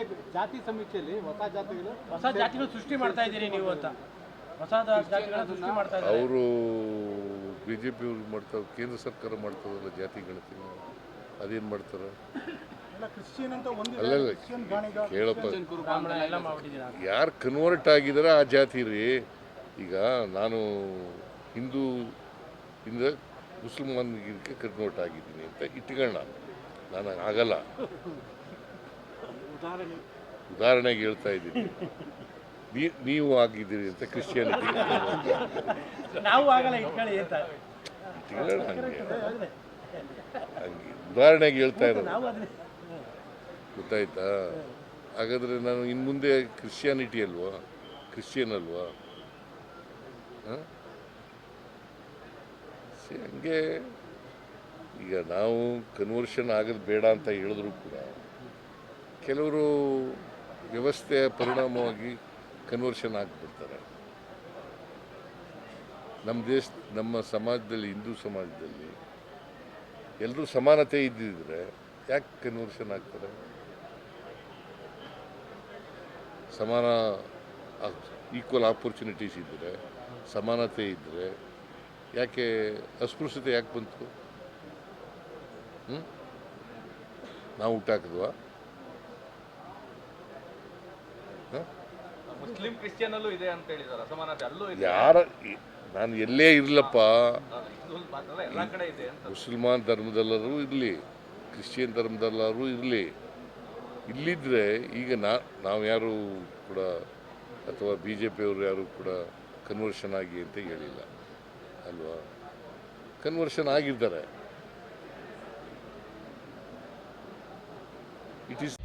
BJP ಜಾತಿ ಸಮೀಕ್ಷೆಯಲ್ಲಿ ಹೊಸ ಜಾತಿಗಳು ಹೊಸ ಜಾತಿಗಳು ಸೃಷ್ಟಿ ಮಾಡ್ತಾ ಇದ್ದೀರಿ ನೀವು ಅಂತ. ಹೊಸ ಜಾತಿಗಳ ಸೃಷ್ಟಿ ಮಾಡ್ತಾ ಇದ್ದಾರೆ. ಅವರು ಬಿ ಜೆ ಪಿ ಅವ್ರು ಮಾಡ್ತಾರೆ ಕೇಂದ್ರ ಸರ್ಕಾರ ಮಾಡ್ತದಲ್ಲ ಜಾತಿ ಗಣತಿ ಅದೇನು ಮಾಡ್ತಾರೆ? ಕ್ರಿಶ್ಚಿಯನ್ ಅಂತ ಅಲ್ಲಲ್ಲ ಕೇಳಪ್ಪ. ಎಲ್ಲ ಮಾಡ್ಬಿಟ್ಟಿದ್ದೀರಾ? ಯಾರು ಕನ್ವರ್ಟ್ ಆಗಿದಾರೆ ಆ ಜಾತಿ ರೀ? ಈಗ ನಾನು ಹಿಂದೂ ಇಂದ ಮುಸಲ್ಮಾನ್ಗೆ ಕನ್ವರ್ಟ್ ಆಗಿದ್ದೀನಿ ಅಂತ ಇಟ್ಕೊಳ್ಳ ನಾನು ಆಗಲ್ಲ ಉದಾಹರಣೆಗೆ ಹೇಳ್ತಾ ಇದ್ದೀನಿ. ನೀವು ಆಗಿದ್ದೀರಿ ಅಂತ ಕ್ರಿಶ್ಚಿಯಾನಿಟಿ ಹಂಗೆ. ಹಂಗೆ. ಉದಾಹರಣೆಗೆ ಹೇಳ್ತಾ ಇರೋದು. ಗೊತ್ತಾಯ್ತಾ? ಹಾಗಾದ್ರೆ ನಾನು ಇನ್ನು ಮುಂದೆ ಕ್ರಿಶ್ಚಿಯಾನಿಟಿ ಅಲ್ವಾ? ಕ್ರಿಶ್ಚಿಯನ್ ಅಲ್ವಾ? ಹಂಗೆ. ಈಗ ನಾವು ಕನ್ವರ್ಷನ್ ಆಗೋದು ಬೇಡ ಅಂತ ಹೇಳಿದ್ರು ಕೂಡ ಕೆಲವರು ವ್ಯವಸ್ಥೆಯ ಪರಿಣಾಮವಾಗಿ ಕನ್ವರ್ಷನ್ ಆಗಿಬಿಡ್ತಾರೆ. ನಮ್ಮ ದೇಶ, ನಮ್ಮ ಸಮಾಜದಲ್ಲಿ, ಹಿಂದೂ ಸಮಾಜದಲ್ಲಿ ಎಲ್ಲರೂ ಸಮಾನತೆ ಇದ್ದಿದ್ರೆ ಯಾಕೆ ಕನ್ವರ್ಷನ್ ಆಗ್ತಾರೆ? ಸಮಾನ ಈಕ್ವಲ್ ಆಪರ್ಚುನಿಟೀಸ್ ಇದ್ದರೆ ಸಮಾನತೆ ಇದ್ದರೆ ಯಾಕೆ ಅಸ್ಪೃಶ್ಯತೆ ಯಾಕೆ ಬಂತು? ಹ್ಞೂ ನಾವು ಹುಟ್ಟಾಕಿದ್ವಾ ಮುಸ್ಲಿಂ ಕ್ರಿಶ್ಚಿಯನ್ ಅಲ್ಲೂ ಇದೆ ಅಂತ ಹೇಳಿದಾರೆ ಅಸಮಾನತೆ ಅಲ್ಲೂ ಇದೆ. ಯಾರ ನಾನು ಎಲ್ಲೇ ಇರಲಪ್ಪ. ಎಲ್ಲಾ ಕಡೆ ಇದೆ ಅಂತ. ಮುಸಲ್ಮಾನ್ ಧರ್ಮದಲ್ಲರೂ ಇರಲಿ ಕ್ರಿಶ್ಚಿಯನ್ ಧರ್ಮದಲ್ಲರೂ ಇರಲಿ. ಇಲ್ಲಿದ್ದರೆ ಈಗ ನಾ ನಾವು ಯಾರು ಕೂಡ ಅಥವಾ ಬಿ ಜೆ ಪಿಯವರು ಯಾರು ಕೂಡ ಕನ್ವರ್ಷನ್ ಆಗಿ ಅಂತ ಹೇಳಿಲ್ಲ. ಅಲ್ವಾ? ಕನ್ವರ್ಷನ್ ಆಗಿದ್ದಾರೆ. It is